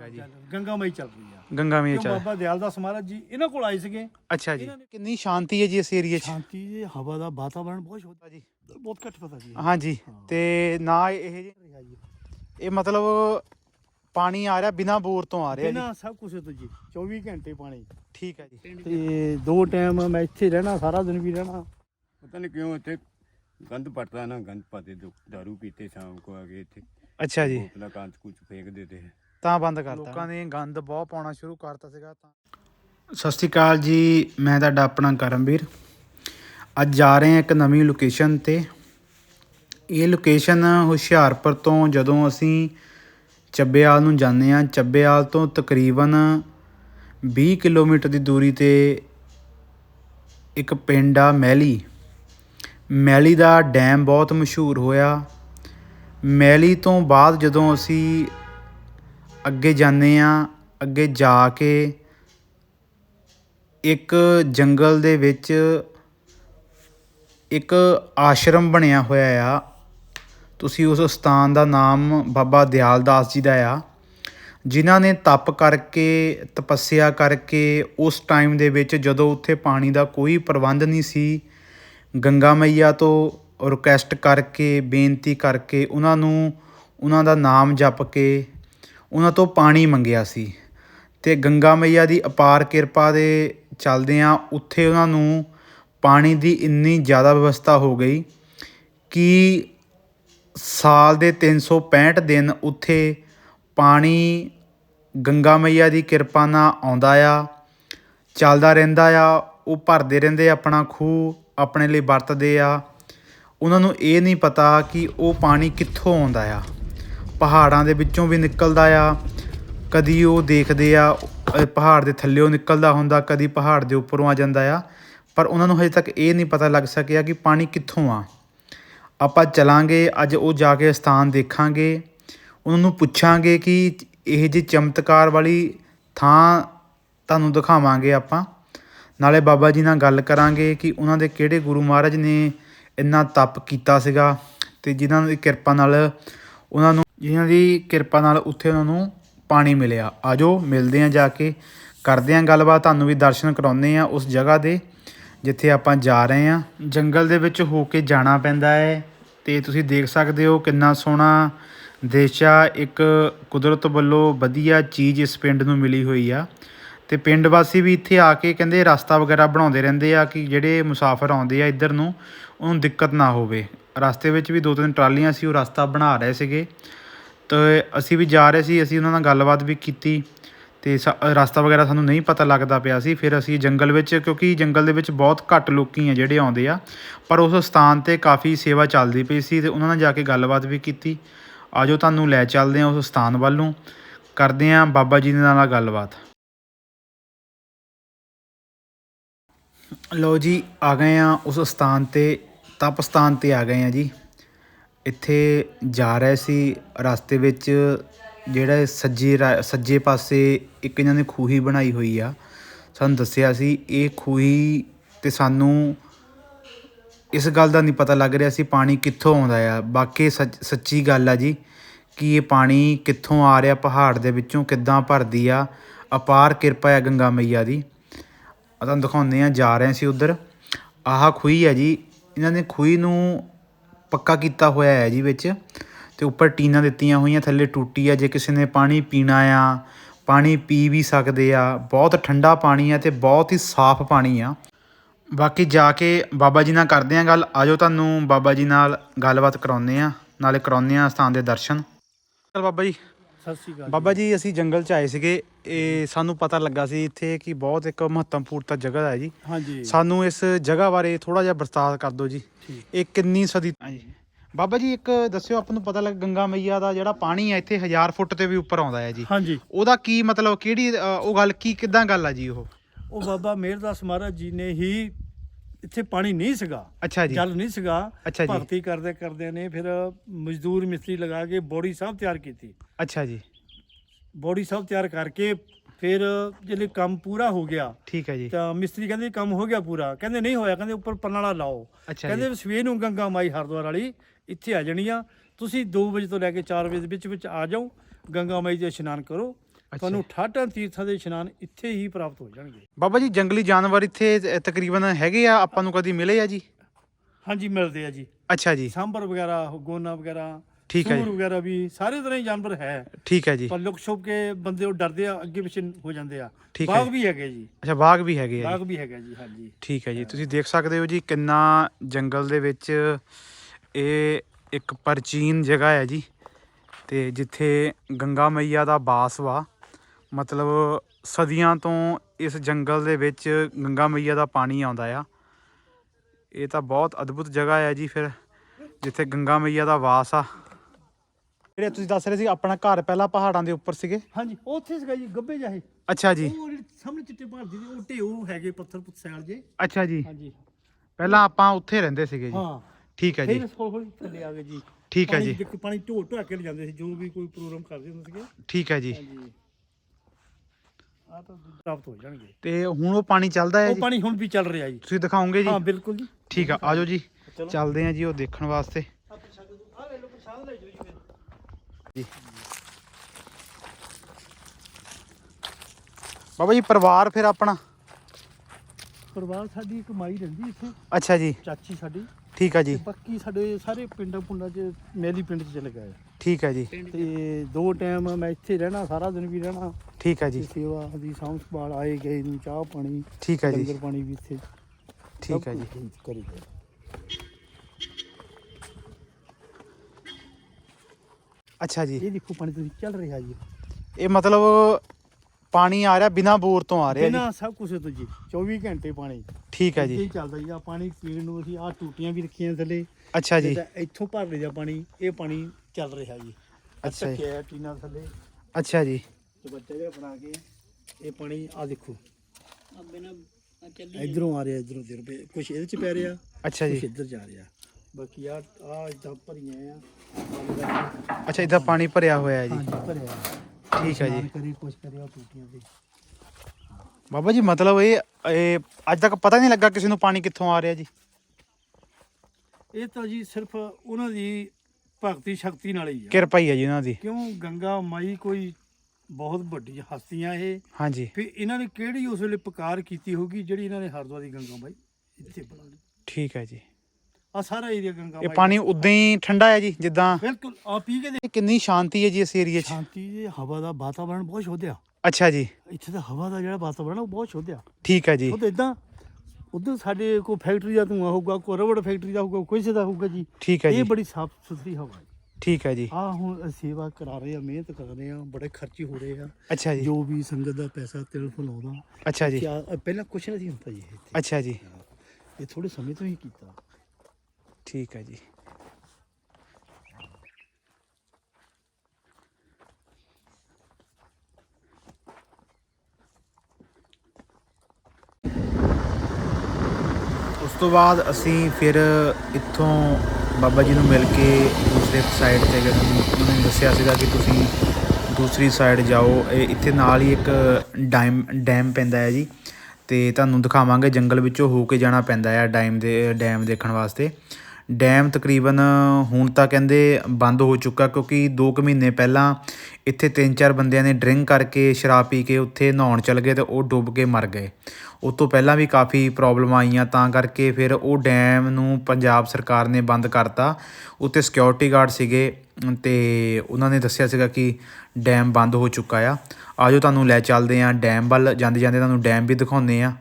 ਹੈਗਾ ਜੀ। ਗੰਗਾ ਮਾਈ ਚੱਲ ਰਹੀ ਆ। ਗੰਗਾ ਕਿਉਂ ਚੱਲ ਬਾਬਾ ਦਿਆਲ ਦਾਸ ਮਹਾਰਾਜ ਜੀ ਇਹਨਾਂ ਕੋਲ ਆਏ ਸੀਗੇ। ਅੱਛਾ ਜੀ। ਇਹਨਾਂ ਨੇ- ਕਿੰਨੀ ਸ਼ਾਂਤੀ ਹੈ ਜੀ ਇਸ ਏਰੀਏ 'ਚ। ਸ਼ਾਂਤੀ ਜੀ ਹਵਾ ਦਾ ਵਾਤਾਵਰਣ ਬਹੁਤ ਸ਼ੁੱਧ ਜੀ। ਬਹੁਤ ਘੱਟ ਪਤਾ ਜੀ। ਹਾਂਜੀ ਤੇ ਨਾ ਇਹ ਜੀ ਇਹ ਮਤਲਬ ਪਾਣੀ ਆ ਰਿਹਾ ਬਿਨਾ ਬੋਰ ਤੋਂ ਆ ਰਿਹਾ ਜੀ। ਬਿਨਾਂ ਸਭ ਕੁਝ ਤੋਂ ਜੀ 24 ਘੰਟੇ ਪਾਣੀ। ਠੀਕ ਹੈ ਜੀ। ਤੇ ਦੋ ਟਾਈਮ ਮੈਂ ਇੱਥੇ ਰਹਿਣਾ ਸਾਰਾ ਦਿਨ ਵੀ ਰਹਿਣਾ। ਪਤਾ ਨਹੀਂ ਕਿਉਂ ਇੱਥੇ ਗੰਦ ਪੜਦਾ ਨਾ ਗੰਦ ਪਾਤੇ ਦੋ दारू ਪੀਤੇ ਸ਼ਾਮ ਕੋ ਆ ਕੇ ਇੱਥੇ। ਅੱਛਾ ਜੀ। ਬੋਤਲਾਂ ਕਾਂਚ ਕੁਝ ਫੇਂਕ ਦੇਤੇ ਹੈ ਤਾਂ ਬੰਦ ਕਰਤਾ। ਲੋਕਾਂ ਨੇ ਗੰਦ ਬਹੁਤ ਪਾਉਣਾ ਸ਼ੁਰੂ ਕਰਤਾ ਸੀਗਾ ਤਾਂ। ਸਤਿ ਸ਼੍ਰੀ ਅਕਾਲ ਜੀ ਮੈਂ ਤੁਹਾਡਾ ਆਪਣਾ ਕਰਮਵੀਰ। ਅੱਜ ਜਾ ਰਹੇ ਹਾਂ ਇੱਕ ਨਵੀਂ ਲੋਕੇਸ਼ਨ ਤੇ। ਇਹ ਲੋਕੇਸ਼ਨ ਹੁਸ਼ਿਆਰਪੁਰ ਤੋਂ ਜਦੋਂ ਅਸੀਂ ਚੱਬੇਆਲ ਨੂੰ ਜਾਂਦੇ ਹਾਂ ਚੱਬੇਆਲ ਤੋਂ ਤਕਰੀਬਨ 20 ਕਿਲੋਮੀਟਰ ਦੀ ਦੂਰੀ ਤੇ ਇੱਕ ਪਿੰਡ ਆ ਮੈਲੀ। ਮੈਲੀ ਦਾ ਡੈਮ ਬਹੁਤ ਮਸ਼ਹੂਰ ਹੋਇਆ। ਮੈਲੀ ਤੋਂ ਬਾਅਦ ਜਦੋਂ ਅਸੀਂ ਅੱਗੇ ਜਾਂਦੇ ਹਾਂ ਅੱਗੇ ਜਾ ਕੇ ਇੱਕ ਜੰਗਲ ਦੇ ਵਿੱਚ ਇੱਕ ਆਸ਼ਰਮ ਬਣਿਆ ਹੋਇਆ ਆ। ਤੁਸੀਂ ਉਸ ਸਥਾਨ ਦਾ ਨਾਮ ਬਾਬਾ ਦਿਆਲ ਦਾਸ ਜੀ ਦਾ ਆ। ਜਿਨ੍ਹਾਂ ਨੇ ਤਪ ਕਰਕੇ, ਤਪੱਸਿਆ ਕਰਕੇ ਉਸ ਟਾਈਮ ਦੇ ਵਿੱਚ ਜਦੋਂ ਉੱਥੇ ਪਾਣੀ ਦਾ ਕੋਈ ਪ੍ਰਬੰਧ ਨਹੀਂ ਸੀ, ਗੰਗਾ ਮਈਆ ਤੋਂ ਰਿਕੁਐਸਟ ਕਰਕੇ, ਬੇਨਤੀ ਕਰਕੇ ਉਹਨਾਂ ਨੂੰ, ਉਹਨਾਂ ਦਾ ਨਾਮ ਜਪ ਕੇ ਉਹਨਾਂ ਤੋਂ ਪਾਣੀ ਮੰਗਿਆ ਸੀ ਅਤੇ ਗੰਗਾ ਮਈਆ ਦੀ ਅਪਾਰ ਕਿਰਪਾ ਦੇ ਚੱਲਦੇ ਉੱਥੇ ਉਹਨਾਂ ਨੂੰ ਪਾਣੀ ਦੀ ਇੰਨੀ ਜ਼ਿਆਦਾ ਵਿਵਸਥਾ ਹੋ ਗਈ ਕਿ ਸਾਲ ਦੇ 365 ਦਿਨ ਉੱਥੇ ਪਾਣੀ ਗੰਗਾ ਮਈਆ ਦੀ ਕਿਰਪਾ ਨਾਲ ਆਉਂਦਾ ਆ, ਚੱਲਦਾ ਰਹਿੰਦਾ ਆ, ਉਹ ਭਰਦੇ ਰਹਿੰਦੇ ਆਪਣਾ ਖੂਹ, ਆਪਣੇ ਲਈ ਵਰਤਦੇ ਆ। ਉਹਨਾਂ ਨੂੰ ਇਹ ਨਹੀਂ ਪਤਾ ਕਿ ਉਹ ਪਾਣੀ ਕਿੱਥੋਂ ਆਉਂਦਾ ਆ। ਪਹਾੜਾਂ ਦੇ ਵਿੱਚੋਂ ਵੀ ਨਿਕਲਦਾ ਆ। ਕਦੀ ਉਹ ਦੇਖਦੇ ਆ ਪਹਾੜ ਦੇ ਥੱਲੇੋਂ ਨਿਕਲਦਾ ਹੁੰਦਾ, ਕਦੀ ਪਹਾੜ ਦੇ ਉੱਪਰੋਂ ਆ ਜਾਂਦਾ ਆ। ਪਰ ਉਹਨਾਂ ਨੂੰ ਹਜੇ ਤੱਕ ਇਹ ਨਹੀਂ ਪਤਾ ਲੱਗ ਸਕਿਆ ਕਿ ਪਾਣੀ ਕਿੱਥੋਂ ਆ। ਆਪਾਂ ਚਲਾਂਗੇ, ਅੱਜ ਉਹ ਜਾ ਕੇ ਸਥਾਨ ਦੇਖਾਂਗੇ। ਉਹਨਾਂ ਨੂੰ ਪੁੱਛਾਂਗੇ ਕਿ ਇਹ ਜੀ ਚਮਤਕਾਰ ਵਾਲੀ ਥਾਂ ਤੁਹਾਨੂੰ ਦਿਖਾਵਾਂਗੇ ਆਪਾਂ। ਨਾਲੇ ਬਾਬਾ ਜੀ ਨਾਲ ਗੱਲ ਕਰਾਂਗੇ ਕਿ ਉਹਨਾਂ ਦੇ ਕਿਹੜੇ ਗੁਰੂ ਮਹਾਰਾਜ ਨੇ ਇੰਨਾ ਤਪ ਕੀਤਾ ਸੀਗਾ ਤੇ ਜਿਨ੍ਹਾਂ ਦੀ ਕਿਰਪਾ ਨਾਲ ਉਹਨਾਂ ਨੂੰ ਜਿਨ੍ਹਾਂ ਦੀ ਕਿਰਪਾ ਨਾਲ ਉੱਥੇ ਉਹਨਾਂ ਨੂੰ ਪਾਣੀ ਮਿਲਿਆ। ਆਜੋ, ਮਿਲਦੇ ਆਂ ਜਾ ਕੇ। ਕਰਦੇ ਆਂ ਗੱਲਬਾਤ, ਤੁਹਾਨੂੰ ਵੀ ਦਰਸ਼ਨ ਕਰਾਉਂਦੇ ਆ ਉਸ ਜਗ੍ਹਾ ਦੇ, ਜਿੱਥੇ ਆਪਾਂ ਜਾ ਰਹੇ ਆਂ ਜੰਗਲ ਦੇ ਵਿੱਚ ਹੋ ਕੇ ਜਾਣਾ ਪੈਂਦਾ ਹੈ ਤੇ ਤੁਸੀਂ ਦੇਖ ਸਕਦੇ ਹੋ ਕਿੰਨਾ ਸੋਹਣਾ ਦੇਸ਼ਾ ਇੱਕ ਕੁਦਰਤ ਵੱਲੋਂ ਵਧੀਆ ਚੀਜ਼ ਇਸ ਪਿੰਡ ਨੂੰ ਮਿਲੀ ਹੋਈ ਆ। ਤੇ ਪਿੰਡ ਵਾਸੀ ਵੀ ਇੱਥੇ ਆ ਕੇ ਕਹਿੰਦੇ ਰਸਤਾ ਵਗੈਰਾ ਬਣਾਉਂਦੇ ਰਹਿੰਦੇ ਆ ਕਿ ਜਿਹੜੇ ਮੁਸਾਫਰ ਆਉਂਦੇ ਆ ਇੱਧਰ ਨੂੰ, ਉਹਨੂੰ ਦਿੱਕਤ ਨਾ ਹੋਵੇ। ਰਸਤੇ ਵਿੱਚ ਵੀ ਦੋ ਤਿੰਨ ਟਰਾਲੀਆਂ ਸੀ, ਉਹ ਰਸਤਾ ਬਣਾ ਰਹੇ ਸੀਗੇ। ਅਤੇ ਅਸੀਂ ਵੀ ਜਾ ਰਹੇ ਸੀ, ਅਸੀਂ ਉਹਨਾਂ ਨਾਲ ਗੱਲਬਾਤ ਵੀ ਕੀਤੀ ਅਤੇ ਸ- ਰਸਤਾ ਵਗੈਰਾ ਸਾਨੂੰ ਨਹੀਂ ਪਤਾ ਲੱਗਦਾ ਪਿਆ ਸੀ। ਫਿਰ ਅਸੀਂ ਜੰਗਲ ਵਿੱਚ, ਕਿਉਂਕਿ ਜੰਗਲ ਦੇ ਵਿੱਚ ਬਹੁਤ ਘੱਟ ਲੋਕ ਆ ਜਿਹੜੇ ਆਉਂਦੇ ਆ, ਪਰ ਉਸ ਸਥਾਨ ਤੇ ਕਾਫੀ ਸੇਵਾ ਚੱਲਦੀ ਪਈ ਸੀ ਅਤੇ ਉਹਨਾਂ ਨਾਲ ਜਾ ਕੇ ਗੱਲਬਾਤ ਵੀ ਕੀਤੀ। ਆਜੋ ਤੁਹਾਨੂੰ ਲੈ ਚੱਲਦੇ ਆ ਉਸ ਸਥਾਨ ਵੱਲ ਨੂੰ। ਕਰਦੇ ਆ ਬਾਬਾ ਜੀ ਦੇ ਨਾਲ ਗੱਲਬਾਤ। ਲੋ ਜੀ, ਆ ਗਏ ਆ ਉਸ ਸਥਾਨ ਤੇ, ਤਪ ਸਥਾਨ ਤੇ ਆ ਗਏ ਆ ਜੀ। ਇੱਥੇ ਜਾ ਰਹੇ ਸੀ, ਰਸਤੇ ਵਿੱਚ ਜਿਹੜਾ ਸੱਜੇ ਰਾ- ਸੱਜੇ ਪਾਸੇ ਇੱਕ ਇਹਨਾਂ ਨੇ ਖੂਹੀ ਬਣਾਈ ਹੋਈ ਆ। ਸਾਨੂੰ ਦੱਸਿਆ ਸੀ, ਇਹ ਖੂਹੀ ਤੇ ਸਾਨੂੰ ਇਸ ਗੱਲ ਦਾ ਨਹੀਂ ਪਤਾ ਲੱਗ ਰਿਹਾ ਸੀ ਪਾਣੀ ਕਿੱਥੋਂ ਆਉਂਦਾ ਆ। ਬਾਕੀ ਸੱਚ- ਸੱਚੀ ਗੱਲ ਆ ਜੀ, ਕਿ ਇਹ ਪਾਣੀ ਕਿੱਥੋਂ ਆ ਰਿਹਾ ਪਹਾੜ ਦੇ ਵਿੱਚੋਂ, ਕਿੱਦਾਂ ਭਰਦੀ ਆ। ਅਪਾਰ ਕਿਰਪਾ ਹੈ ਗੰਗਾ ਮਈਆ ਦੀ। ਤੁਹਾਨੂੰ ਦਿਖਾਉਂਦੇ ਆ, ਜਾ ਰਹੇ ਸੀ ਉਧਰ। ਆਹ ਖੂਹੀ ਆ ਜੀ, ਇਹਨਾਂ ਨੇ ਖੂਹੀ ਨੂੰ ਪੱਕਾ ਕੀਤਾ ਹੋਇਆ ਹੈ ਜੀ ਵਿੱਚ। ਤੇ ਉੱਪਰ ਟੀਨਾਂ ਦਿੱਤੀਆਂ ਹੋਈਆਂ, ਥੱਲੇ ਟੂਟੀ ਆ, ਜੇ ਕਿਸੇ ਨੇ ਪਾਣੀ ਪੀਣਾ ਆ, ਪਾਣੀ ਪੀ ਵੀ ਸਕਦੇ ਆ। ਬਹੁਤ ਠੰਡਾ ਪਾਣੀ ਆ ਤੇ ਬਹੁਤ ਹੀ ਸਾਫ਼ ਪਾਣੀ ਆ। ਬਾਕੀ ਜਾ ਕੇ ਬਾਬਾ ਜੀ ਨਾਲ ਕਰਦੇ ਆ ਗੱਲ। ਆਜੋ ਤੁਹਾਨੂੰ ਬਾਬਾ ਜੀ ਨਾਲ ਗੱਲਬਾਤ ਕਰਾਉਂਦੇ ਆ। ਨਾਲੇ ਕਰਾਉਂਦੇ ਆ ਸਥਾਨ ਦੇ ਦਰਸ਼ਨ। ਚਲ ਬਾਬਾ ਜੀ ਸਤਿ ਸ਼੍ਰੀ ਅਕਾਲ ਬਾਬਾ ਜੀ ਅਸੀਂ ਜੰਗਲ ਚ ਆਏ ਸੀਗੇ। ਇਹ ਸਾਨੂੰ ਪਤਾ ਲੱਗਾ ਸੀ ਇੱਥੇ ਕਿ ਬਹੁਤ ਇੱਕ ਮਹੱਤਵਪੂਰਨ ਜਗ੍ਹਾ ਹੈ ਜੀ। ਹਾਂਜੀ। ਸਾਨੂੰ ਇਸ ਜਗ੍ਹਾ ਬਾਰੇ ਥੋੜਾ ਜਿਹਾ ਵਿਸਤਾਰ ਕਰ ਦਿਓ ਜੀ। ਇਹ ਕਿੰਨੀ ਸਦੀ ਹਾਂਜੀ। ਬਾਬਾ ਜੀ ਇੱਕ ਦੱਸਿਓ ਆਪਾਂ ਨੂੰ ਪਤਾ ਲੱਗ ਗੰਗਾ ਮਈਆ ਦਾ ਜਿਹੜਾ ਪਾਣੀ ਹੈ ਇੱਥੇ 1000 ਫੁੱਟ ਤੇ ਵੀ ਉੱਪਰ ਆਉਂਦਾ ਹੈ ਜੀ। ਹਾਂਜੀ। ਉਹਦਾ ਕੀ ਮਤਲਬ ਕਿਹੜੀ ਉਹ ਗੱਲ ਕੀ ਕਿਦਾਂ ਗੱਲ ਆ ਜੀ ਉਹ? ਉਹ ਬਾਬਾ ਮੇਰਦਾਸ ਮਹਾਰਾਜ ਜੀ ਨੇ ਹੀ ਇੱਥੇ ਪਾਣੀ ਨਹੀਂ ਸੀਗਾ। ਅੱਛਾ ਜੀ। ਜਲ ਨਹੀਂ ਸੀਗਾ। ਅੱਛਾ ਜੀ। ਭਗਤੀ ਕਰਦੇ ਕਰਦੇ ਨੇ ਫਿਰ ਮਜ਼ਦੂਰ ਮਿਸਤਰੀ ਲਗਾ ਕੇ ਬੋੜੀ ਸਾਹਿਬ ਤਿਆਰ ਕੀਤੀ। ਅੱਛਾ ਜੀ। ਬੋੜੀ ਸਾਹਿਬ ਤਿਆਰ ਕਰਕੇ ਫਿਰ ਜਦੋਂ ਕੰਮ ਪੂਰਾ ਹੋ ਗਿਆ। ਠੀਕ ਹੈ ਜੀ। ਤਾਂ ਮਿਸਤਰੀ ਕਹਿੰਦੇ ਕੰਮ ਹੋ ਗਿਆ ਪੂਰਾ। ਕਹਿੰਦੇ ਨਹੀਂ ਹੋਇਆ ਕਹਿੰਦੇ ਉੱਪਰ ਪਰਨਾਲਾ ਲਾਓ। ਅੱਛਾ ਕਹਿੰਦੇ ਸਵੇਰ ਨੂੰ ਗੰਗਾ ਮਾਈ ਹਰਦੁਆਰ ਵਾਲੀ ਇੱਥੇ ਆ ਜਾਣੀ ਆ। ਤੁਸੀਂ 2 ਵਜੇ ਤੋਂ ਲੈ ਕੇ 4 ਵਜੇ ਦੇ ਵਿੱਚ ਵਿੱਚ ਆ ਜਾਓ। ਗੰਗਾ ਮਾਈ ਦੇ ਇਸ਼ਨਾਨ ਕਰੋ। ਤੁਹਾਨੂੰ 68 ਤੀਰਥਾਂ ਦੇ ਇਸ਼ਨਾਨ ਇੱਥੇ ਹੀ ਪ੍ਰਾਪਤ ਹੋ ਜਾਣਗੇ। ਬਾਬਾ ਜੀ ਜੰਗਲੀ ਜਾਨਵਰ ਇੱਥੇ ਤਕਰੀਬਨ ਹੈਗੇ ਆ? ਆਪਾਂ ਨੂੰ ਕਦੀ ਮਿਲੇ ਆ ਜੀ? ਹਾਂਜੀ ਮਿਲਦੇ ਆ ਜੀ। ਅੱਛਾ ਜੀ। ਸਾਂਬਰ ਵਗੈਰਾ ਗੋਨਾ ਵਗੈਰਾ ਠੀਕ ਹੈ ਸੂਰ ਜੀ ਵਗੈਰਾ ਵੀ ਸਾਰੇ ਤਰ੍ਹਾਂ ਦੇ ਜਾਨਵਰ ਹੈ। ਠੀਕ ਹੈ ਜੀ। ਪਰ ਲੁਕ ਛੁਪ ਕੇ ਬੰਦੇ ਉਹ ਡਰਦੇ ਆ ਅੱਗੇ ਪਿੱਛੇ ਹੋ ਜਾਂਦੇ ਆ। ਠੀਕ ਹੈ ਬਾਗ। ਵੀ ਹੈਗੇ ਜੀ। ਅੱਛਾ ਬਾਗ ਵੀ ਹੈਗੇ ਆ ਬਾਗ ਵੀ ਹੈਗਾ ਜੀ ਹਾਂਜੀ। ਠੀਕ ਹੈ ਜੀ। ਤੁਸੀਂ ਦੇਖ ਸਕਦੇ ਹੋ ਜੀ ਕਿੰਨਾ ਜੰਗਲ ਦੇ ਵਿੱਚ ਇਹ ਇੱਕ ਪ੍ਰਾਚੀਨ ਜਗ੍ਹਾ ਹੈ ਜੀ। ਤੇ ਜਿੱਥੇ ਗੰਗਾ ਮਈਆ ਦਾ ਬਾਸ ਵਾ। ਮਤਲਬ ਸਦੀਆਂ ਤੋਂ ਇਸ ਜੰਗਲ ਦੇ ਵਿੱਚ ਗੰਗਾ ਮਈਆ ਦਾ ਪਾਣੀ ਆਉਂਦਾ ਆ। ਇਹ ਤਾਂ ਬਹੁਤ ਅਦਭੁਤ ਜਗ੍ਹਾ ਹੈ ਜੀ ਫਿਰ ਜਿੱਥੇ ਗੰਗਾ ਮਈਆ ਦਾ ਵਾਸ ਆ। ਜਿਹੜੇ ਤੁਸੀਂ ਦੱਸ ਰਹੇ ਸੀ ਆਪਣਾ ਘਰ ਪਹਿਲਾਂ ਪਹਾੜਾਂ ਦੇ ਉੱਪਰ ਸੀਗੇ? ਹਾਂਜੀ ਉੱਥੇ ਸੀਗਾ ਜੀ ਗੱਬੇ ਜਾਹੇ। ਅੱਛਾ ਜੀ। ਉਹ ਜਿਹੜੇ ਸਾਹਮਣੇ ਚਿੱਟੇ ਪਹਾੜ ਦੀ ਉਹ ਢੇਉ ਹੈਗੇ ਪੱਥਰ ਪੁੱਤਸੈਲ ਜੇ ਅੱਛਾ ਜੀ। ਹਾਂਜੀ। ਪਹਿਲਾਂ ਆਪਾਂ ਉੱਥੇ ਰਹਿੰਦੇ ਸੀਗੇ ਜੀ। ਹਾਂ। ਠੀਕ ਹੈ ਜੀ। ਫਿਰ ਹੌਲੀ ਹੌਲੀ ਥੱਲੇ ਆ ਗਏ ਜੀ। ਠੀਕ ਹੈ ਪਾਣੀ ਜੀ ਦੇਖੋ, ਪਾਣੀ ਢੋ ਢੋ ਕੇ ਲਿਜਾਂਦੇ ਸੀ ਜੋ ਵੀ ਕੋਈ ਪ੍ਰੋਗਰਾਮ ਕਰਦੇ ਹੁੰਦੇ ਸੀਗੇ। ਠੀਕ ਹੈ ਜੀ। ਹਾਂਜੀ। ਆ ਤਾਂ ਦੂਜੇ ਪ੍ਰਾਪਤ ਹੋ ਜਾਣਗੇ। ਤੇ ਹੁਣ ਉਹ ਪਾਣੀ ਚੱਲਦਾ ਹੈ ਉਹ ਜੀ? ਪਾਣੀ ਹੁਣ ਵੀ ਚੱਲ ਰਿਹਾ ਜੀ। ਤੁਸੀਂ ਦਿਖਾਓਗੇ ਜੀ? ਹਾਂ ਬਿਲਕੁਲ ਜੀ। ਠੀਕ ਆ ਆਜੋ ਜੀ। ਚਲੋ। ਚੱਲਦੇ ਆ ਜੀ ਉਹ ਦੇਖਣ ਵਾਸਤੇ। ਆ ਲੈ ਲਓ ਪ੍ਰਸ਼ਾਦ ਲੈ ਜਾਓ ਜੀ ਫਿਰ। ਬਾਬਾ ਜੀ ਪਰਿਵਾਰ ਫਿਰ ਆਪਣਾ? ਪਰਿਵਾਰ ਸਾਡੀ ਇੱਕ ਮਾਈ ਰਹਿੰਦੀ ਇੱਥੇ। ਅੱਛਾ ਜੀ। ਚਾਚੀ ਸਾਡੀ। ਠੀਕ ਆ ਤੇ ਜੀ ਬਾਕੀ ਸਾਡੇ ਸਾਰੇ ਪਿੰਡਾਂ ਪੁੰਡਾਂ 'ਚ ਮੇਲੀ ਪਿੰਡ 'ਚ ਚਲੇ ਗਏ ਠੀਕ ਹੈ ਜੀ। ਤੇ ਦੋ ਟਾਈਮ ਮੈਂ ਇੱਥੇ ਰਹਿਣਾ ਸਾਰਾ ਦਿਨ ਵੀ ਰਹਿਣਾ। ਠੀਕ ਹੈ ਜੀ। ਸੇਵਾ ਦੀ ਸਾਂਭ ਸੰਭਾਲ ਆਏ ਗਏ ਨੂੰ ਚਾਹ ਪਾਣੀ ਠੀਕ ਹੈ ਜੀ। ਲੰਗਰ ਪਾਣੀ ਵੀ ਇੱਥੇ। ਠੀਕ ਹੈ ਜੀ। ਕਰੀ ਗਏ ਅੱਛਾ ਜੀ। ਇਹ ਦੇਖੋ ਪਾਣੀ ਤੁਸੀਂ ਚੱਲ ਰਿਹਾ ਜੀ। ਇਹ ਮਤਲਬ ਪਾਣੀ ਆ ਰਿਹਾ ਬਿਨਾ ਬੋਰ ਤੋਂ ਆ ਰਿਹਾ ਜੀ। ਬਿਨਾਂ ਸਭ ਕੁਝ ਤੋਂ ਜੀ 24 ਘੰਟੇ ਪਾਣੀ। ਠੀਕ ਹੈ ਜੀ। ਹੀ ਚੱਲਦਾ ਜੀ ਆ ਪਾਣੀ ਪੀਣ ਨੂੰ ਅਸੀਂ ਆ ਟੂਟੀਆਂ ਵੀ ਰੱਖੀਆਂ ਥੱਲੇ। ਅੱਛਾ ਜੀ। ਇੱਥੋਂ ਭਰ ਲਿਆ ਪਾਣੀ ਇਹ ਪਾਣੀ ਚੱਲ ਰਿਹਾ ਜੀ। ਅੱਛਾ ਜੀ। ਟੀਨਾ ਥੱਲੇ। ਅੱਛਾ ਜੀ। ਤੇ ਬੱਚਾ ਜਿਹਾ ਬਣਾ ਕੇ ਇਹ ਪਾਣੀ ਆ ਦੇਖੋ। ਇਧਰੋਂ ਆ ਰਿਹਾ ਇਧਰੋਂ ਦੇ ਰੁਪਏ ਕੁਝ ਇਹਦੇ ਚ ਪੈ ਰਿਹਾ ਅੱਛਾ ਕੁਝ ਜੀ ਇੱਧਰ ਜਾ ਰਿਹਾ। ਬਾਕੀ ਆ ਆ ਇਦਾਂ ਭਰੀਆਂ ਆ। ਪਾਣੀ ਦਾ ਅੱਛਾ ਇਦਾਂ ਪਾਣੀ ਭਰਿਆ ਹੋਇਆ ਹੈ ਜੀ। ਹਾਂਜੀ ਭਰਿਆ ਠੀਕ ਹੈ ਜੀ। ਕਰੀ ਕੁਝ ਕਰਿਆ ਟੂਟੀਆਂ ਤੇ। ਬਾਬਾ ਜੀ ਮਤਲਬ ਇਹ ਇਹ ਅੱਜ ਤੱਕ ਪਤਾ ਨਹੀਂ ਲੱਗਾ ਕਿਸੇ ਨੂੰ ਪਾਣੀ ਕਿੱਥੋਂ ਆ ਰਿਹਾ ਜੀ। ਇਹ ਤਾਂ ਜੀ ਸਿਰਫ ਉਹਨਾਂ ਦੀ ਭਗਤੀ ਸ਼ਕਤੀ ਨਾਲ ਹੀ ਆ। ਕਿਰਪਾ ਹੀ ਹੈ ਜੀ ਉਹਨਾਂ ਦੀ। ਕਿਉਂ ਗੰਗਾ ਮਾਈ ਕੋਈ ਬਹੁਤ ਵੱਡੀ ਹਸਤੀਆਂ ਇਹ। ਹਾਂਜੀ। ਫਿਰ ਇਹਨਾਂ ਨੇ ਕਿਹੜੀ ਉਸ ਵੇਲੇ ਪੁਕਾਰ ਕੀਤੀ ਹੋਗੀ ਜਿਹੜੀ ਇਹਨਾਂ ਨੇ ਹਰਦੁਆਰ ਦੀ ਗੰਗਾ ਮਾਈ ਇੱਥੇ ਬਣਾ ਲਈ? ਠੀਕ ਹੈ ਜੀ। ਆ ਸਾਰਾ ਏਰੀਆ ਗੰਗਾ ਇਹ ਮਾਈ ਪਾਣੀ ਉਦਾਂ ਹੀ ਠੰਡਾ ਹੈ ਜੀ ਜਿੱਦਾਂ ਬਿਲਕੁਲ ਆ ਪੀ ਕੇ ਦੇ ਕਿੰਨੀ ਸ਼ਾਂਤੀ ਹੈ ਜੀ ਇਸ ਏਰੀਏ 'ਚ। ਸ਼ਾਂਤੀ ਦੇ ਹਵਾ ਦਾ ਵਾਤਾਵਰਣ ਬਹੁਤ ਸ਼ੁੱਧ ਆ। ਅੱਛਾ ਜੀ। ਇੱਥੇ ਦਾ ਹਵਾ ਦਾ ਜਿਹੜਾ ਵਾਤਾਵਰਣ ਆ ਉਹ ਬਹੁਤ ਸ਼ੁੱਧ ਆ। ਠੀਕ ਹੈ ਜੀ। ਉਹ ਇਦਾਂ ਉਧਰ ਸਾਡੇ ਕੋਈ ਫੈਕਟਰੀ ਦਾ ਧੂੰਆਂ ਹੋਊਗਾ ਕੋਈ ਰਬੜ ਫੈਕਟਰੀ ਦਾ ਹੋਊਗਾ ਕੋਈ ਦਾ ਹੋਊਗਾ ਜੀ। ਠੀਕ ਹੈ ਇਹ ਜੀ। ਬੜੀ ਸਾਫ਼ ਸੁਥਰੀ ਹਵਾ ਹੈ। ਠੀਕ ਹੈ ਜੀ। ਆ ਹੁਣ ਸੇਵਾ ਕਰਾ ਰਹੇ ਆ ਮਿਹਨਤ ਕਰ ਰਹੇ ਆ ਬੜੇ ਖਰਚੇ ਹੋ ਰਹੇ ਆ। ਅੱਛਾ ਜੀ। ਜੋ ਵੀ ਸੰਗਤ ਦਾ ਪੈਸਾ ਤਿਲ ਫਲਾਉਂਦਾ ਅੱਛਾ ਜੀ। ਪਹਿਲਾਂ ਕੁਛ ਨਹੀਂ ਹੁੰਦਾ ਜੀ ਅੱਛਾ ਜੀ। ਇਹ ਥੋੜੇ ਸਮੇਂ ਤੋਂ ਹੀ ਕੀਤਾ। ਠੀਕ ਹੈ ਜੀ। ਤੋਂ ਬਾਅਦ ਅਸੀਂ ਫਿਰ ਇੱਥੋਂ ਬਾਬਾ ਜੀ ਨੂੰ ਮਿਲ ਕੇ ਦੂਸਰੇ ਸਾਈਡ ਤੇ ਗਏ ਉਹਨਾਂ ਨੇ ਦੱਸਿਆ ਸੀਗਾ ਕਿ ਤੁਸੀਂ ਦੂਸਰੀ ਸਾਈਡ ਜਾਓ। ਇਹ ਇੱਥੇ ਨਾਲ ਹੀ ਇੱਕ ਡੈਮ ਡੈਮ ਪੈਂਦਾ ਹੈ ਜੀ। ਤੇ ਤੁਹਾਨੂੰ ਦਿਖਾਵਾਂਗੇ ਜੰਗਲ ਵਿੱਚੋਂ ਹੋ ਕੇ ਜਾਣਾ ਪੈਂਦਾ ਹੈ ਡੈਮ ਦੇ, ਡੈਮ ਦੇਖਣ ਵਾਸਤੇ। ਡੈਮ ਤਕਰੀਬਨ ਹੁਣ ਤਾਂ ਕਹਿੰਦੇ ਬੰਦ ਹੋ ਚੁੱਕਾ ਕਿਉਂਕਿ ਦੋ ਕੁ ਮਹੀਨੇ ਪਹਿਲਾਂ ਇੱਥੇ ਤਿੰਨ ਚਾਰ ਬੰਦਿਆਂ ਨੇ ਡਰਿੰਕ ਕਰਕੇ ਸ਼ਰਾਬ ਪੀ ਕੇ ਉੱਥੇ ਨਹਾਉਣ ਚਲ ਗਏ ਅਤੇ ਉਹ ਡੁੱਬ ਕੇ ਮਰ ਗਏ। ਉਹ ਤੋਂ ਪਹਿਲਾਂ ਵੀ ਕਾਫੀ ਪ੍ਰੋਬਲਮ ਆਈਆਂ, ਤਾਂ ਕਰਕੇ ਫਿਰ ਉਹ ਡੈਮ ਨੂੰ ਪੰਜਾਬ ਸਰਕਾਰ ਨੇ ਬੰਦ ਕਰਤਾ। ਉੱਤੇ ਸਿਕਿਉਰਿਟੀ ਗਾਰਡ ਸੀਗੇ ਅਤੇ ਉਹਨਾਂ ਨੇ ਦੱਸਿਆ ਸੀਗਾ ਕਿ ਡੈਮ ਬੰਦ ਹੋ ਚੁੱਕਾ ਆ। ਆਜੋ ਤੁਹਾਨੂੰ ਲੈ ਚੱਲਦੇ ਹਾਂ ਡੈਮ ਵੱਲ ਜਾਂਦੇ ਜਾਂਦੇ ਤੁਹਾਨੂੰ ਡੈਮ ਵੀ ਦਿਖਾਉਂਦੇ ਆ।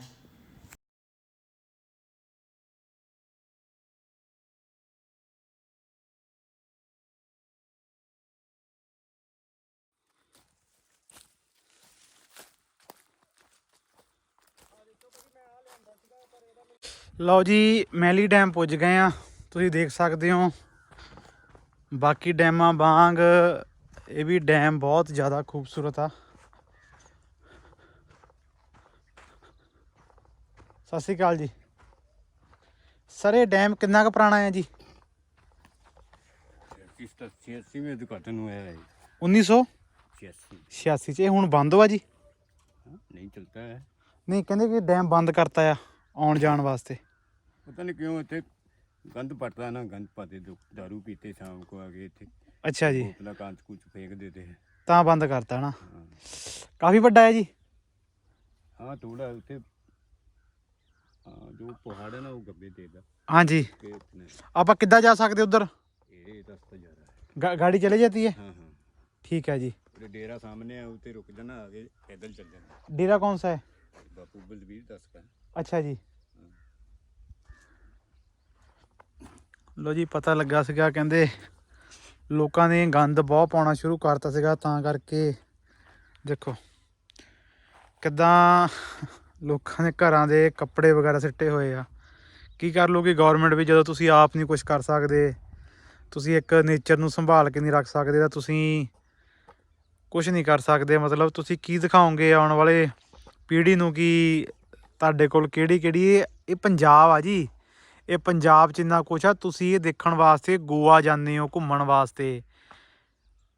ਲਓ ਜੀ ਮੈਲੀ ਡੈਮ ਪੁੱਜ ਗਏ ਆ। ਤੁਸੀਂ ਦੇਖ ਸਕਦੇ ਹੋ। ਬਾਕੀ ਡੈਮਾਂ ਵਾਂਗ ਇਹ ਵੀ ਡੈਮ ਬਹੁਤ ਜ਼ਿਆਦਾ ਖੂਬਸੂਰਤ ਆ। ਸਤਿ ਸ੍ਰੀ ਅਕਾਲ ਜੀ। ਸਰ ਇਹ ਡੈਮ ਕਿੰਨਾ ਕੁ ਪੁਰਾਣਾ ਹੈ ਜੀ? ਇਸ ਤਾਂ 86 ਵਿੱਚ ਉਦਘਾਟਨ ਹੋਇਆ ਹੈ 1986 86 ਚ। ਇਹ ਹੁਣ ਬੰਦ ਹੋਆ ਜੀ? ਨਹੀਂ ਚਲਦਾ ਹੈ। ਨਹੀਂ ਕਹਿੰਦੇ ਕਿ ਡੈਮ ਬੰਦ ਕਰਤਾ ਆ ਆਉਣ ਜਾਣ ਵਾਸਤੇ। ਪਤਾ ਨਹੀਂ ਕਿਉਂ ਇੱਥੇ ਗੰਦ ਪੜਦਾ ਨਾ ਗੰਦ ਪਾਦੇ ਦਾਰੂ ਪੀਤੇ ਸ਼ਾਮ ਕੋ ਆ ਕੇ ਇੱਥੇ। ਅੱਛਾ ਜੀ। ਬੋਤਲਾਂ ਕਾਂਚ ਕੁਚ ਫੇਂਕ ਦੇਤੇ ਹੈ ਤਾਂ ਬੰਦ ਕਰਤਾ ਨਾ। ਕਾਫੀ ਵੱਡਾ ਹੈ ਜੀ। ਹਾਂ ਥੋੜਾ ਉੱਥੇ ਜੋ ਪਹਾੜ ਹੈ ਨਾ ਉਹ ਗੱਬੇ ਦੇਦਾ ਹਾਂਜੀ। ਕਿ ਆਪਣੇ ਆਪਾਂ ਕਿੱਦਾਂ ਜਾ ਸਕਦੇ ਉਧਰ? ਇਹ ਰਸਤਾ ਜ਼ਿਆਦਾ ਹੈ। ਗਾੜੀ ਚਲੇ ਜਾਂਦੀ ਹੈ? ਠੀਕ ਹੈ ਜੀ। ਡੇਰਾ ਸਾਹਮਣੇ ਆ ਉੱਤੇ ਰੁਕ ਜਾਣਾ ਆ ਕੇ ਪੈਦਲ ਚੱਲ ਜਾਣਾ। ਡੇਰਾ ਕੌਣ ਸਾ ਹੈ? ਬਾਪੂ ਬਲਵੀਰ ਦੱਸਦਾ ਅੱਛਾ ਜੀ। ਲੋ ਜੀ, ਪਤਾ ਲੱਗਾ ਸੀਗਾ, ਕਹਿੰਦੇ ਲੋਕਾਂ ਨੇ ਗੰਦ ਬਹੁਤ ਪਾਉਣਾ ਸ਼ੁਰੂ ਕਰਤਾ ਸੀਗਾ, ਤਾਂ ਕਰਕੇ ਦੇਖੋ ਕਿੱਦਾਂ ਲੋਕਾਂ ਦੇ ਘਰਾਂ ਦੇ ਕੱਪੜੇ ਵਗੈਰਾ ਸਿੱਟੇ ਹੋਏ ਆ। ਕੀ ਕਰ ਲੋਗੀ ਗਵਰਨਮੈਂਟ ਵੀ, ਜਦੋਂ ਤੁਸੀਂ ਆਪ ਨਹੀਂ ਕੁਝ ਕਰ ਸਕਦੇ, ਤੁਸੀਂ ਇੱਕ ਨੇਚਰ ਨੂੰ ਸੰਭਾਲ ਕੇ ਨਹੀਂ ਰੱਖ ਸਕਦੇ, ਤਾਂ ਤੁਸੀਂ ਕੁਝ ਨਹੀਂ ਕਰ ਸਕਦੇ। ਮਤਲਬ ਤੁਸੀਂ ਕੀ ਦਿਖਾਓਗੇ ਆਉਣ ਵਾਲੇ ਪੀੜ੍ਹੀ ਨੂੰ, ਕਿ ਤੁਹਾਡੇ ਕੋਲ ਕਿਹੜੀ ਕਿਹੜੀ ਇਹ ਪੰਜਾਬ ਆ ਜੀ। ਇਹ ਪੰਜਾਬ 'ਚ ਇੰਨਾ ਕੁਛ ਆ, ਤੁਸੀਂ ਇਹ ਦੇਖਣ ਵਾਸਤੇ ਗੋਆ ਜਾਂਦੇ ਹੋ, ਘੁੰਮਣ ਵਾਸਤੇ।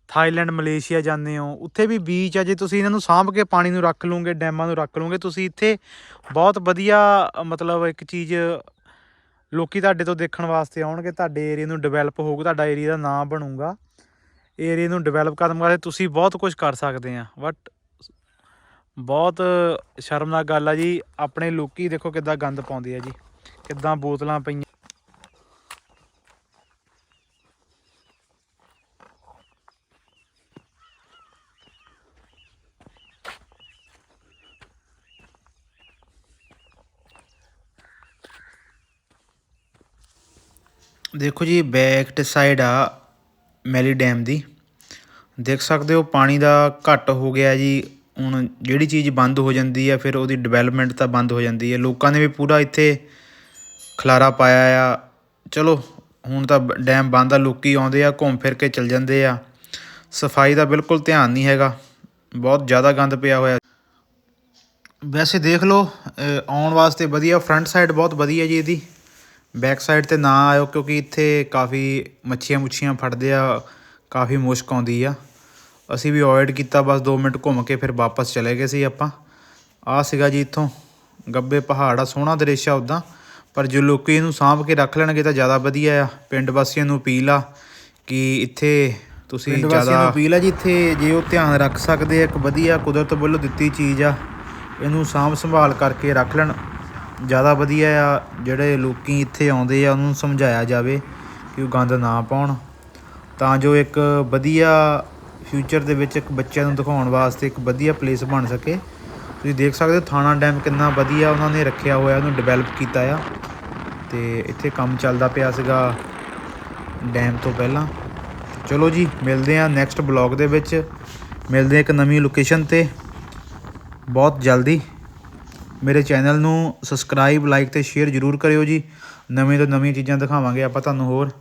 ਥਾਈਲੈਂਡ, ਮਲੇਸ਼ੀਆ ਜਾਂਦੇ ਹੋ। ਉੱਥੇ ਵੀ ਬੀਚ ਆ, ਜੇ ਤੁਸੀਂ ਇਹਨਾਂ ਨੂੰ ਸਾਂਭ ਕੇ ਪਾਣੀ ਨੂੰ ਰੱਖ ਲਓਗੇ, ਡੈਮਾਂ ਨੂੰ ਰੱਖ ਲਓਗੇ, ਤੁਸੀਂ ਇੱਥੇ ਬਹੁਤ ਵਧੀਆ, ਮਤਲਬ ਇੱਕ ਚੀਜ਼ ਲੋਕੀ ਤੁਹਾਡੇ ਤੋਂ ਦੇਖਣ ਵਾਸਤੇ ਆਉਣਗੇ, ਤੁਹਾਡੇ ਏਰੀਆ ਨੂੰ ਡਿਵੈਲਪ ਹੋਊਗਾ, ਤੁਹਾਡਾ ਏਰੀਆ ਦਾ ਨਾਮ ਬਣੂਗਾ। ਏਰੀਆ ਨੂੰ ਡਿਵੈਲਪ ਕਰਨ ਵਾਸਤੇ ਤੁਸੀਂ ਬਹੁਤ ਕੁਝ ਕਰ ਸਕਦੇ ਆ ਬਟ ਬਹੁਤ ਸ਼ਰਮਨਾਕ ਗੱਲ ਆ ਜੀ, ਆਪਣੇ ਲੋਕੀ ਦੇਖੋ ਕਿੱਦਾਂ ਗੰਦ ਪਾਉਂਦੇ ਆ ਜੀ। ਕਿੱਦਾਂ ਬੋਤਲਾਂ ਪਈਆਂ? ਦੇਖੋ ਜੀ ਬੈਕ ਸਾਈਡ ਆ ਮੈਲੀ ਡੈਮ ਦੀ। ਦੇਖ ਸਕਦੇ ਹੋ, ਪਾਣੀ ਦਾ ਘੱਟ ਹੋ ਗਿਆ ਜੀ। ਹੁਣ ਜਿਹੜੀ ਚੀਜ਼ ਬੰਦ ਹੋ ਜਾਂਦੀ ਆ, ਫਿਰ ਉਹਦੀ ਡਿਵੈਲਪਮੈਂਟ ਤਾਂ ਬੰਦ ਹੋ ਜਾਂਦੀ ਹੈ ਲੋਕਾਂ ਨੇ ਵੀ ਪੂਰਾ ਇੱਥੇ ਖਲਾਰਾ ਪਾਇਆ ਆ। ਚਲੋ, ਹੁਣ ਤਾਂ ਡੈਮ ਬੰਦ ਆ, ਲੋਕੀ ਆਉਂਦੇ ਆ, ਘੁੰਮ ਫਿਰ ਕੇ ਚਲ ਜਾਂਦੇ ਆ। ਸਫ਼ਾਈ ਦਾ ਬਿਲਕੁਲ ਧਿਆਨ ਨਹੀਂ ਹੈਗਾ। ਬਹੁਤ ਜ਼ਿਆਦਾ ਗੰਦ ਪਿਆ ਹੋਇਆ। ਵੈਸੇ ਦੇਖ ਲਓ ਆਉਣ ਵਾਸਤੇ ਵਧੀਆ ਫਰੰਟ ਸਾਈਡ ਬਹੁਤ ਵਧੀਆ ਜੀ ਇਹਦੀ। ਬੈਕ ਸਾਈਡ ਤੇ ਨਾ ਆਇਓ, ਕਿਉਂਕਿ ਇੱਥੇ ਕਾਫੀ ਮੱਛੀਆਂ ਮੁੱਛੀਆਂ ਫੜਦੇ ਆ, ਕਾਫੀ ਮੁਸ਼ਕ ਆਉਂਦੀ ਆ। ਅਸੀਂ ਵੀ ਅਵੋਇਡ ਕੀਤਾ, ਬਸ 2 ਮਿੰਟ ਘੁੰਮ ਕੇ ਫਿਰ ਵਾਪਸ ਚਲੇ ਗਏ ਸੀ ਆਪਾਂ। ਆ ਸੀਗਾ ਜੀ ਇੱਥੋਂ, ਗੱਬੇ ਪਹਾੜ ਆ, ਸੋਹਣਾ ਦ੍ਰਿਸ਼ ਆ ਉਦਾਂ। ਪਰ ਜੋ ਲੋਕੀ ਇਹਨੂੰ ਸਾਂਭ ਕੇ ਰੱਖ ਲੈਣਗੇ ਤਾਂ ਜ਼ਿਆਦਾ ਵਧੀਆ ਆ। ਪਿੰਡ ਵਾਸੀਆਂ ਨੂੰ ਅਪੀਲ ਆ ਕਿ ਇੱਥੇ ਤੁਸੀਂ ਪਿੰਡ ਜ਼ਿਆਦਾ ਵਾਸੀਆਂ ਨੂੰ ਅਪੀਲ ਆ ਜੀ ਇੱਥੇ ਜੇ ਉਹ ਧਿਆਨ ਰੱਖ ਸਕਦੇ ਆ ਇੱਕ ਵਧੀਆ ਕੁਦਰਤ ਵੱਲੋਂ ਦਿੱਤੀ ਚੀਜ਼ ਆ ਇਹਨੂੰ ਸਾਂਭ ਸੰਭਾਲ ਕਰਕੇ ਰੱਖ ਲੈਣ। ਜ਼ਿਆਦਾ ਵਧੀਆ ਆ ਜਿਹੜੇ ਲੋਕੀ ਇੱਥੇ ਆਉਂਦੇ ਆ ਉਹਨਾਂ ਸਮਝਾਇਆ ਜਾਵੇ ਕਿ ਉਹ ਗੰਦ ਨਾ ਪਾਉਣ। ਤਾਂ ਜੋ ਇੱਕ ਵਧੀਆ ਫਿਊਚਰ ਦੇ ਵਿੱਚ ਇੱਕ ਬੱਚਿਆਂ ਨੂੰ ਦਿਖਾਉਣ ਵਾਸਤੇ ਇੱਕ ਵਧੀਆ ਪਲੇਸ ਬਣ ਸਕੇ। ਤੁਸੀਂ ਦੇਖ ਸਕਦੇ ਹੋ ਥਾਣਾ ਡੈਮ ਕਿੰਨਾ ਵਧੀਆ ਉਹਨਾਂ ਨੇ ਰੱਖਿਆ ਹੋਇਆ, ਉਹਨੂੰ ਡਿਵੈਲਪ ਕੀਤਾ ਆ। ਤੇ ਇੱਥੇ ਕੰਮ ਚੱਲਦਾ ਪਿਆ ਸੀਗਾ ਡੈਮ ਤੋਂ ਪਹਿਲਾਂ। ਚਲੋ ਜੀ, ਮਿਲਦੇ ਆ ਨੈਕਸਟ ਬਲੌਗ ਦੇ ਵਿੱਚ। ਮਿਲਦੇ ਆ ਇੱਕ ਨਵੀਂ ਲੋਕੇਸ਼ਨ ਤੇ। ਬਹੁਤ ਜਲਦੀ। ਮੇਰੇ ਚੈਨਲ ਨੂੰ ਸਬਸਕ੍ਰਾਈਬ ਲਾਈਕ ਤੇ ਸ਼ੇਅਰ ਜ਼ਰੂਰ ਕਰਿਓ ਜੀ। ਨਵੇਂ ਤੋਂ ਨਵੀਆਂ ਚੀਜ਼ਾਂ ਦਿਖਾਵਾਂਗੇ ਆਪਾਂ ਤੁਹਾਨੂੰ ਹੋਰ।